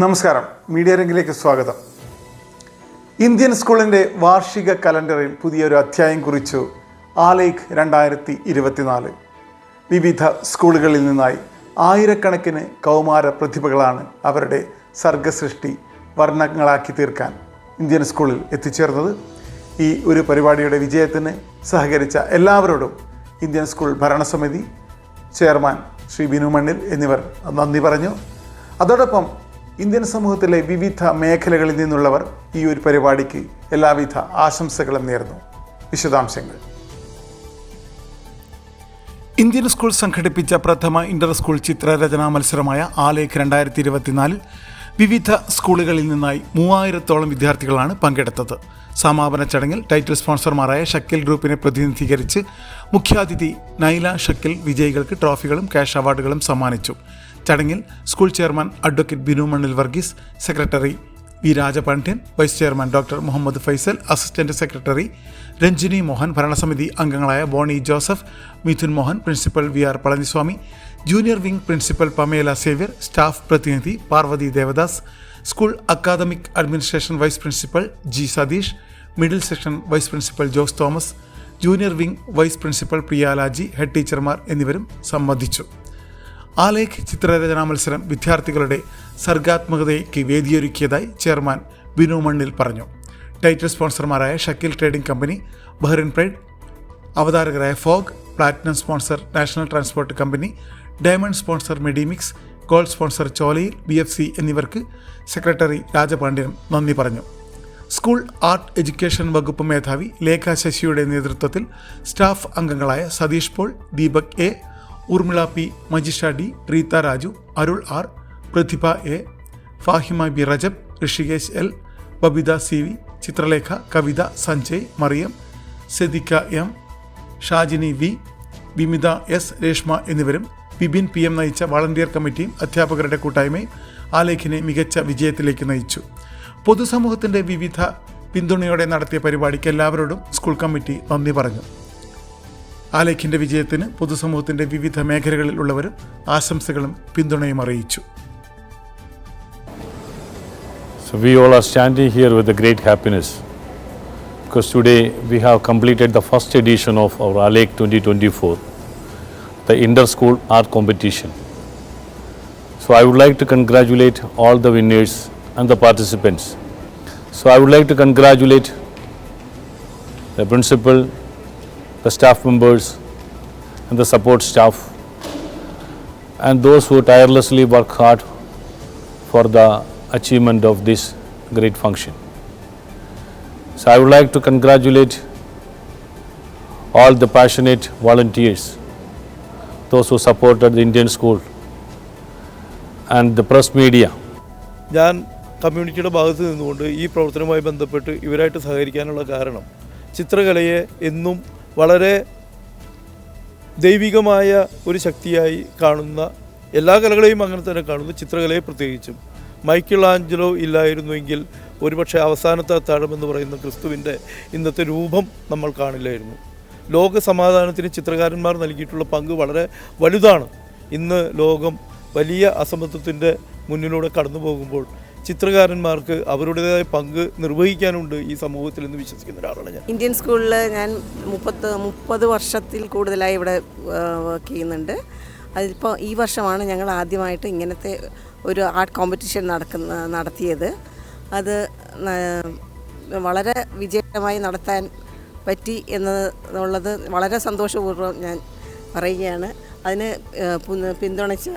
നമസ്കാരം. മീഡിയ രംഗിലേക്ക് സ്വാഗതം. ഇന്ത്യൻ സ്കൂളിന്റെ വാർഷിക കലണ്ടറിൽ പുതിയൊരു അധ്യായം കുറിച്ചു ആലേഖ് രണ്ടായിരത്തി ഇരുപത്തിനാല് വിവിധ സ്കൂളുകളിൽ നിന്നായി ആയിരക്കണക്കിന് കൗമാര പ്രതിഭകളാണ് അവരുടെ സർഗസൃഷ്ടി വർണങ്ങളാക്കി തീർക്കാൻ ഇന്ത്യൻ സ്കൂളിൽ എത്തിച്ചേർന്നത്. ഈ ഒരു പരിപാടിയുടെ വിജയത്തിന് സഹകരിച്ച എല്ലാവരോടും ഇന്ത്യൻ സ്കൂൾ ഭരണസമിതി ചെയർമാൻ ശ്രീ ബിനു മണ്ണിൽ എന്നിവർ നന്ദി പറഞ്ഞു. അതോടൊപ്പം ഇന്ത്യൻ സമൂഹത്തിലെ വിവിധ മേഖലകളിൽ നിന്നുള്ളവർ ഈ ഒരു പരിപാടിക്ക് എല്ലാവിധ ആശംസകളും നേർന്നു. വിശദാംശങ്ങൾ. ഇന്ത്യൻ സ്കൂൾ സംഘടിപ്പിച്ച പ്രഥമ ഇന്റർ സ്കൂൾ ചിത്രരചനാ മത്സരമായ ആലേഖ് രണ്ടായിരത്തി ഇരുപത്തിനാലിൽ വിവിധ സ്കൂളുകളിൽ നിന്നായി മൂവായിരത്തോളം വിദ്യാർത്ഥികളാണ് പങ്കെടുത്തത്. സമാപന ചടങ്ങിൽ ടൈറ്റിൽ സ്പോൺസർമാരായ ഷക്കിൽ ഗ്രൂപ്പിനെ പ്രതിനിധീകരിച്ച് മുഖ്യാതിഥി നൈല ഷക്കിൽ വിജയികൾക്ക് ട്രോഫികളും ക്യാഷ് അവാർഡുകളും സമ്മാനിച്ചു. ചടങ്ങിൽ school chairman advocate Binu Mannil Varghese secretary V Rajapandian vice chairman doctor Muhammad Faisal assistant secretary Ranjini Mohan ഭരണസമിതി അംഗങ്ങളായ Boney Joseph Mithun Mohan principal V R Palaniswamy junior wing principal Pamela Xavier staff പ്രതിനിധി Parvathy Devadas school academic administration vice principal G Satheesh middle section vice principal Jose Thomas junior wing vice principal Priyalaji head ടീച്ചർമാർ എന്നിവരും സംബന്ധിച്ചു. ആലേഖ് ചിത്രരചനാ മത്സരം വിദ്യാർത്ഥികളുടെ സർഗാത്മകതയ്ക്ക് വേദിയൊരുക്കിയതായി chairman Binu Mannil പറഞ്ഞു. Title സ്പോൺസർമാരായ Shakeel trading company Bahrain pride അവതാരകരായ fog platinum sponsor national transport company diamond sponsor Medimix gold sponsor Cholayil B F C എന്നിവർക്ക് secretary രാജപാണ്ഡ്യനും നന്ദി പറഞ്ഞു. സ്കൂൾ ആർട്ട് എഡ്യൂക്കേഷൻ വകുപ്പ് മേധാവി ലേഖ ശശിയുടെ നേതൃത്വത്തിൽ സ്റ്റാഫ് അംഗങ്ങളായ Satheesh Paul Deepak A Urmila P Majisha D Reetha Raju Arul R Prathibha A Fahima B Rajab Rishikesh L Babitha C V Chithralekha Kavitha Sanjay Mariyam Sedikka M Shajini V Vimitha S Reshma എന്നിവരും Bibin P M നയിച്ച volunteer കമ്മിറ്റിയും അധ്യാപകരുടെ കൂട്ടായ്മയും ആലേഖിനെ മികച്ച വിജയത്തിലേക്ക് നയിച്ചു. പൊതുസമൂഹത്തിന്റെ വിവിധ പിന്തുണയോടെ നടത്തിയ പരിപാടിക്ക് എല്ലാവരോടും സ്കൂൾ കമ്മിറ്റി നന്ദി പറഞ്ഞു. ആലേഖിന്റെ വിജയത്തിന് പൊതുസമൂഹത്തിന്റെ വിവിധ മേഖലകളിലുള്ളവരും ആശംസകളും പിന്തുണയും അറിയിച്ചു So we all are standing here with a great happiness because today we have completed the first edition of our ALEC 2024, the inter-school art competition. So I would like to congratulate all the winners and the participants. So I would like to congratulate the principal, the staff members and the support staff and those who tirelessly work hard for the achievement of this great function. So I would like to congratulate all the passionate volunteers, those who supported the Indian school and the press media. ഞാൻ കമ്മ്യൂണിറ്റിയുടെ ഭാഗത്ത് നിന്നുകൊണ്ട് ഈ പ്രവർത്തനവുമായി ബന്ധപ്പെട്ട് ഇവരായിട്ട് സഹകരിക്കാനുള്ള കാരണം ചിത്രകലയെ എന്നും വളരെ ദൈവികമായ ഒരു ശക്തിയായി കാണുന്ന എല്ലാ കലകളെയും അങ്ങനെ തന്നെ കാണുന്നു. ചിത്രകലയെ പ്രത്യേകിച്ചും. മൈക്കിൾ ആഞ്ചലോ ഇല്ലായിരുന്നുവെങ്കിൽ ഒരുപക്ഷെ അവസാനത്തെ അത്താഴം എന്ന് പറയുന്ന ക്രിസ്തുവിന്റെ ഇന്നത്തെ രൂപം നമ്മൾ കാണില്ലായിരുന്നു. ലോക സമാധാനത്തിന് ചിത്രകാരന്മാർ നൽകിയിട്ടുള്ള പങ്ക് വളരെ വലുതാണ്. ഇന്ന് ലോകം വലിയ അസമത്വത്തിന്റെ മുന്നിലൂടെ കടന്നു പോകുമ്പോൾ ചിത്രകാരന്മാർക്ക് അവരുടേതായ പങ്ക് നിർവഹിക്കാനുണ്ട് ഈ സമൂഹത്തിൽ എന്ന് വിശ്വസിക്കുന്ന ഒരാളാണ് ഞാൻ. ഇന്ത്യൻ സ്കൂളിൽ ഞാൻ മുപ്പത്ത് മുപ്പത് വർഷത്തിൽ കൂടുതലായി ഇവിടെ വർക്ക് ചെയ്യുന്നുണ്ട്. അതിപ്പോൾ ഈ വർഷമാണ് ഞങ്ങൾ ആദ്യമായിട്ട് ഇങ്ങനത്തെ ഒരു ആർട്ട് കോമ്പറ്റീഷൻ നടക്കുന്ന നടത്തിയത്. അത് വളരെ വിജയകരമായി നടത്താൻ പറ്റി എന്നുള്ളത് വളരെ സന്തോഷപൂർവം ഞാൻ പറയുകയാണ്. അതിന് പിന്തുണച്ച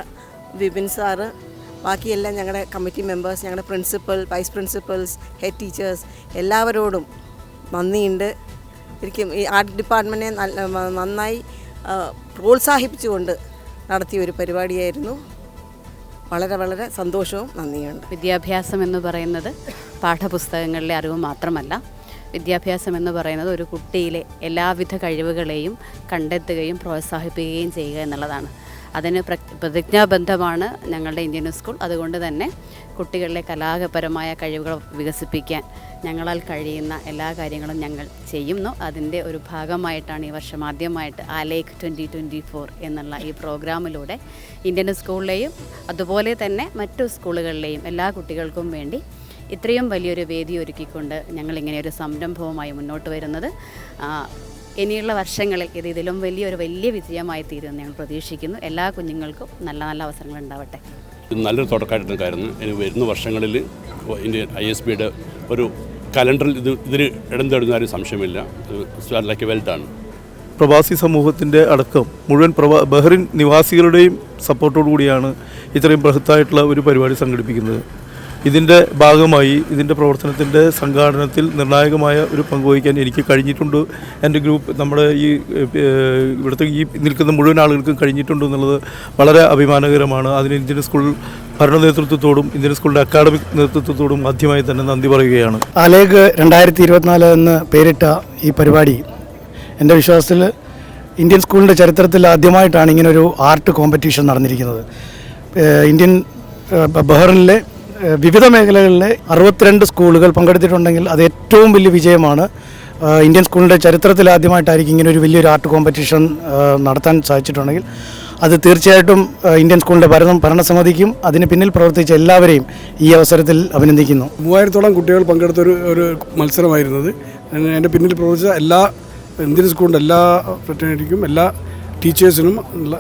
വിപിൻ സാറ് ബാക്കിയെല്ലാം ഞങ്ങളുടെ കമ്മിറ്റി മെമ്പേഴ്സ് ഞങ്ങളുടെ principal vice principals head teachers എല്ലാവരോടും നന്ദിയുണ്ട്. ശരിക്കും ഈ ആർട്ട് ഡിപ്പാർട്ട്മെന്റിനെ നന്നായി പ്രോത്സാഹിപ്പിച്ചുകൊണ്ട് നടത്തിയ ഒരു പരിപാടിയായിരുന്നു. വളരെ വളരെ സന്തോഷവും നന്ദിയുണ്ട് വിദ്യാഭ്യാസം എന്ന് പറയുന്നത് പാഠപുസ്തകങ്ങളിലെ അറിവ് മാത്രമല്ല. വിദ്യാഭ്യാസം എന്ന് പറയുന്നത് ഒരു കുട്ടിയിലെ എല്ലാവിധ കഴിവുകളെയും കണ്ടെത്തുകയും പ്രോത്സാഹിപ്പിക്കുകയും ചെയ്യുക എന്നുള്ളതാണ്. അതിന് പ്ര- പ്രതിജ്ഞാബദ്ധമാണ് ഞങ്ങളുടെ ഇന്ത്യൻ സ്കൂൾ. അതുകൊണ്ട് തന്നെ കുട്ടികളിലെ കലാപരമായ കഴിവുകൾ വികസിപ്പിക്കാൻ ഞങ്ങളാൽ കഴിയുന്ന എല്ലാ കാര്യങ്ങളും ഞങ്ങൾ ചെയ്യുന്നു. അതിന്റെ ഒരു ഭാഗമായിട്ടാണ് ഈ വർഷം ആദ്യമായിട്ട് ആലേക്ക് ട്വന്റി ട്വന്റി ഫോർ എന്നുള്ള ഈ പ്രോഗ്രാമിലൂടെ ഇന്ത്യൻ സ്കൂളിലെയും അതുപോലെ തന്നെ മറ്റു സ്കൂളുകളിലെയും എല്ലാ കുട്ടികൾക്കും വേണ്ടി ഇത്രയും വലിയൊരു വേദി ഒരുക്കിക്കൊണ്ട് ഞങ്ങൾ ഇങ്ങനെ ഒരു സംരംഭവുമായി മുന്നോട്ട് വരുന്നത്. ഇനിയുള്ള വർഷങ്ങളിൽ ഇത് ഇതിലും വലിയൊരു വലിയ വിജയമായി തീരുമെന്ന് ഞങ്ങൾ പ്രതീക്ഷിക്കുന്നു. എല്ലാ കുഞ്ഞുങ്ങൾക്കും നല്ല നല്ല അവസരങ്ങൾ ഉണ്ടാവട്ടെ. നല്ലൊരു തുടക്കമായിട്ടാണ് കരുതുന്നത് ഇനി വരുന്ന വർഷങ്ങളിൽ ഇന്ത്യൻ ഐ എസ് ബിയുടെ ഒരു കലണ്ടറിൽ ഇത് ഇതിന് ഇടം തേടുന്ന ഒരു സംശയമില്ല. ലൈക്ക് വെൽ ഡൺ പ്രവാസി സമൂഹത്തിന്റെ അടക്കം മുഴുവൻ പ്രവാ ബഹ്റിൻ നിവാസികളുടെയും സപ്പോർട്ടോടു കൂടിയാണ് ഇത്രയും ബൃഹത്തായിട്ടുള്ള ഒരു പരിപാടി സംഘടിപ്പിക്കുന്നത്. ഇതിന്റെ ഭാഗമായി ഇതിന്റെ പ്രവർത്തനത്തിന്റെ സംഘാടനത്തിൽ നിർണായകമായ ഒരു പങ്കുവഹിക്കാൻ എനിക്ക് കഴിഞ്ഞിട്ടുണ്ട്. എന്റെ ഗ്രൂപ്പ് നമ്മുടെ ഈ ഇവിടുത്തെ ഈ നിൽക്കുന്ന മുഴുവൻ ആളുകൾക്കും കഴിഞ്ഞിട്ടുണ്ട് എന്നുള്ളത് വളരെ അഭിമാനകരമാണ്. അതിന് ഇന്ത്യൻ സ്കൂൾ ഭരണ നേതൃത്വത്തോടും ഇന്ത്യൻ സ്കൂളിന്റെ അക്കാഡമിക് നേതൃത്വത്തോടും ആദ്യമായി തന്നെ നന്ദി പറയുകയാണ്. അലേഖ് രണ്ടായിരത്തി ഇരുപത്തിനാല് എന്ന് പേരിട്ട ഈ പരിപാടി എന്റെ വിശ്വാസത്തിൽ ഇന്ത്യൻ സ്കൂളിന്റെ ചരിത്രത്തിൽ ആദ്യമായിട്ടാണ് ഇങ്ങനൊരു ആർട്ട് കോമ്പറ്റീഷൻ നടന്നിരിക്കുന്നത്. ഇന്ത്യൻ ബഹ്റിനിലെ വിവിധ മേഖലകളിലെ അറുപത്തിരണ്ട് സ്കൂളുകൾ പങ്കെടുത്തിട്ടുണ്ടെങ്കിൽ അത് ഏറ്റവും വലിയ വിജയമാണ്. ഇന്ത്യൻ സ്കൂളിന്റെ ചരിത്രത്തിൽ ആദ്യമായിട്ടായിരിക്കും ഇങ്ങനെ ഒരു വലിയൊരു ആർട്ട് കോമ്പറ്റീഷൻ നടത്താൻ സാധിച്ചിട്ടുണ്ടെങ്കിൽ അത് തീർച്ചയായിട്ടും ഇന്ത്യൻ സ്കൂളിന്റെ ഭരണം ഭരണസമിതിക്കും അതിന് പിന്നിൽ പ്രവർത്തിച്ച എല്ലാവരെയും ഈ അവസരത്തിൽ അഭിനന്ദിക്കുന്നു. മൂവായിരത്തോളം കുട്ടികൾ പങ്കെടുത്ത ഒരു ഒരു മത്സരമായിരുന്നത് എന്റെ പിന്നിൽ പ്രവർത്തിച്ച എല്ലാ ഇന്ത്യൻ സ്കൂളിന്റെ എല്ലാ ഫ്രട്ടേണിറ്റിക്കും എല്ലാ ടീച്ചേഴ്സിനും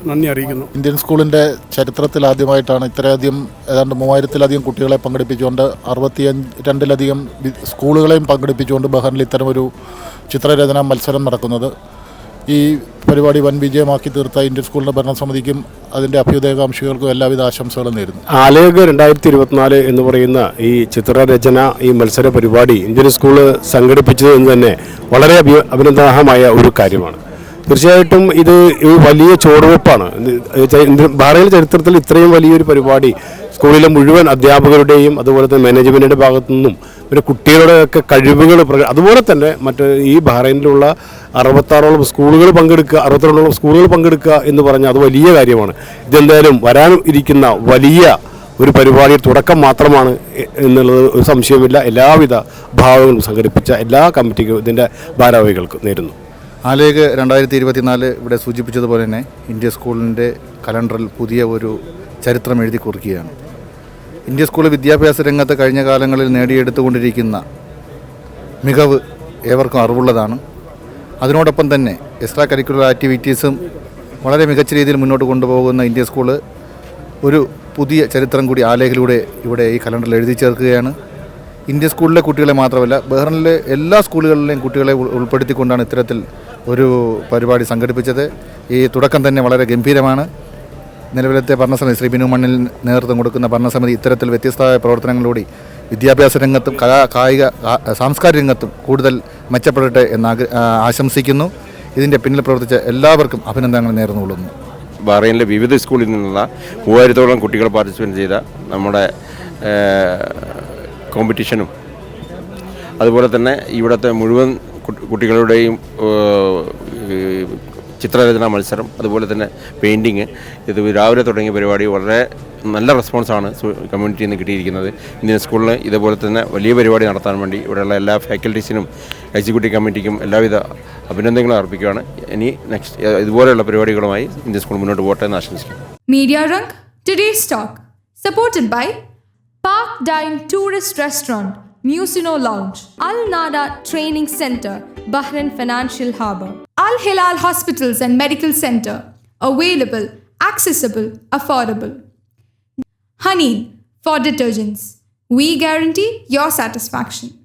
നന്ദി അറിയിക്കുന്നു. ഇന്ത്യൻ സ്കൂളിന്റെ ചരിത്രത്തിൽ ആദ്യമായിട്ടാണ് ഇത്രയധികം ഏതാണ്ട് മൂവായിരത്തിലധികം കുട്ടികളെ പങ്കെടുപ്പിച്ചുകൊണ്ട് അറുപത്തി രണ്ടിലധികം സ്കൂളുകളെയും പങ്കെടുപ്പിച്ചുകൊണ്ട് ബഹറിൽ ഇത്തരമൊരു ചിത്രരചന മത്സരം നടക്കുന്നത്. ഈ പരിപാടി വൻ വിജയമാക്കി തീർത്ത ഇന്ത്യൻ സ്കൂളിന്റെ ഭരണസമിതിക്കും അതിന്റെ അഭ്യുദയകാംക്ഷികൾക്കും എല്ലാവിധ ആശംസകളും നേരുന്നു. ആലേഖ രണ്ടായിരത്തി ഇരുപത്തിനാല് എന്ന് പറയുന്ന ഈ ചിത്രരചന ഈ മത്സര പരിപാടി ഇന്ത്യൻ സ്കൂൾ സംഘടിപ്പിച്ചത് എന്ന് തന്നെ വളരെ അഭി അഭിനന്ദനമായ ഒരു കാര്യമാണ്. തീർച്ചയായിട്ടും ഇത് വലിയ ചുവടുവെപ്പാണ്. ഭാരത ചരിത്രത്തിൽ ഇത്രയും വലിയൊരു പരിപാടി സ്കൂളിലെ മുഴുവൻ അധ്യാപകരുടെയും അതുപോലെ തന്നെ മാനേജ്മെന്റിന്റെ ഭാഗത്തു നിന്നും പിന്നെ കുട്ടികളുടെയൊക്കെ കഴിവുകൾ അതുപോലെ തന്നെ മറ്റ് ഈ ബഹ്റൈനിലുള്ള അറുപത്താറോളം സ്കൂളുകൾ പങ്കെടുക്കുക അറുപത്താറോളം സ്കൂളുകൾ പങ്കെടുക്കുക എന്ന് പറഞ്ഞാൽ അത് വലിയ കാര്യമാണ്. ഇതെന്തായാലും വരാൻ ഇരിക്കുന്ന വലിയ ഒരു പരിപാടി തുടക്കം മാത്രമാണ് എന്നുള്ളത് ഒരു സംശയമില്ല എല്ലാവിധ ഭാവങ്ങളും സംഘടിപ്പിച്ച എല്ലാ കമ്മിറ്റിക്കും ഇതിന്റെ ഭാരവാഹികൾക്ക് നേരുന്നു. ആലേഖ് രണ്ടായിരത്തി ഇരുപത്തിനാല് ഇവിടെ സൂചിപ്പിച്ചതുപോലെ തന്നെ ഇന്ത്യ സ്കൂളിന്റെ കലണ്ടറിൽ പുതിയ ഒരു ചരിത്രം എഴുതി കുറിക്കുകയാണ്. ഇന്ത്യ സ്കൂൾ വിദ്യാഭ്യാസ രംഗത്ത് കഴിഞ്ഞ കാലങ്ങളിൽ നേടിയെടുത്തുകൊണ്ടിരിക്കുന്ന മികവ് ഏവർക്കും അറിവുള്ളതാണ്. അതിനോടൊപ്പം തന്നെ എക്സ്ട്രാ കരിക്കുലർ ആക്ടിവിറ്റീസും വളരെ മികച്ച രീതിയിൽ മുന്നോട്ട് കൊണ്ടുപോകുന്ന ഇന്ത്യ സ്കൂൾ ഒരു പുതിയ ചരിത്രം കൂടി ആലേഖിലൂടെ ഇവിടെ ഈ കലണ്ടറിൽ എഴുതി ചേർക്കുകയാണ്. ഇന്ത്യ സ്കൂളിലെ കുട്ടികളെ മാത്രമല്ല ബഹ്റിനിലെ എല്ലാ സ്കൂളുകളിലെയും കുട്ടികളെ ഉൾപ്പെടുത്തിക്കൊണ്ടാണ് ഇത്തരത്തിൽ ഒരു പരിപാടി സംഘടിപ്പിച്ചത്. ഈ തുടക്കം തന്നെ വളരെ ഗംഭീരമാണ്. നിലവിലത്തെ ഭരണസമിതി ശ്രീ ബിനു മണ്ണിൽ നേതൃത്വം കൊടുക്കുന്ന ഭരണസമിതി ഇത്തരത്തിൽ വ്യത്യസ്തമായ പ്രവർത്തനങ്ങളിലൂടെ വിദ്യാഭ്യാസ രംഗത്തും കലാ കായിക സാംസ്കാരിക രംഗത്തും കൂടുതൽ മെച്ചപ്പെടട്ടെ എന്ന് ആശംസിക്കുന്നു. ഇതിന്റെ പിന്നിൽ പ്രവർത്തിച്ച എല്ലാവർക്കും അഭിനന്ദനങ്ങൾ നേർന്നുകൊള്ളുന്നു. ബഹ്റൈനിലെ വിവിധ സ്കൂളിൽ നിന്നുള്ള മൂവായിരത്തോളം കുട്ടികൾ പാർട്ടിസിപ്പേറ്റ് ചെയ്ത നമ്മുടെ കോമ്പറ്റീഷനും. അതുപോലെ തന്നെ ഇവിടുത്തെ മുഴുവൻ കുട്ടികളുടെയും ചിത്രരചനാ മത്സരം അതുപോലെ തന്നെ പെയിന്റിങ് ഇത് രാവിലെ തുടങ്ങിയ പരിപാടി വളരെ നല്ല റെസ്പോൺസാണ് കമ്മ്യൂണിറ്റിയിൽ നിന്ന് കിട്ടിയിരിക്കുന്നത്. ഇന്ത്യൻ സ്കൂളിൽ ഇതുപോലെ തന്നെ വലിയ പരിപാടി നടത്താൻ വേണ്ടി ഇവിടെയുള്ള എല്ലാ ഫാക്കൽറ്റീസിനും എക്സിക്യൂട്ടീവ് കമ്മിറ്റിക്കും എല്ലാവിധ അഭിനന്ദനങ്ങളും അർപ്പിക്കുകയാണ്. ഇനി നെക്സ്റ്റ് ഇതുപോലെയുള്ള പരിപാടികളുമായി ഇന്ത്യൻ സ്കൂൾ മുന്നോട്ട് പോകട്ടെ എന്ന് ആശംസിക്കുന്നു. Media Rung, today stock supported by Park dine tourist Restaurant, Musino Lounge, Al Nada Training Center, Bahrain Financial Harbour, Al Hilal Hospitals and Medical Center, available, accessible, affordable. Honey for detergents. We guarantee your satisfaction.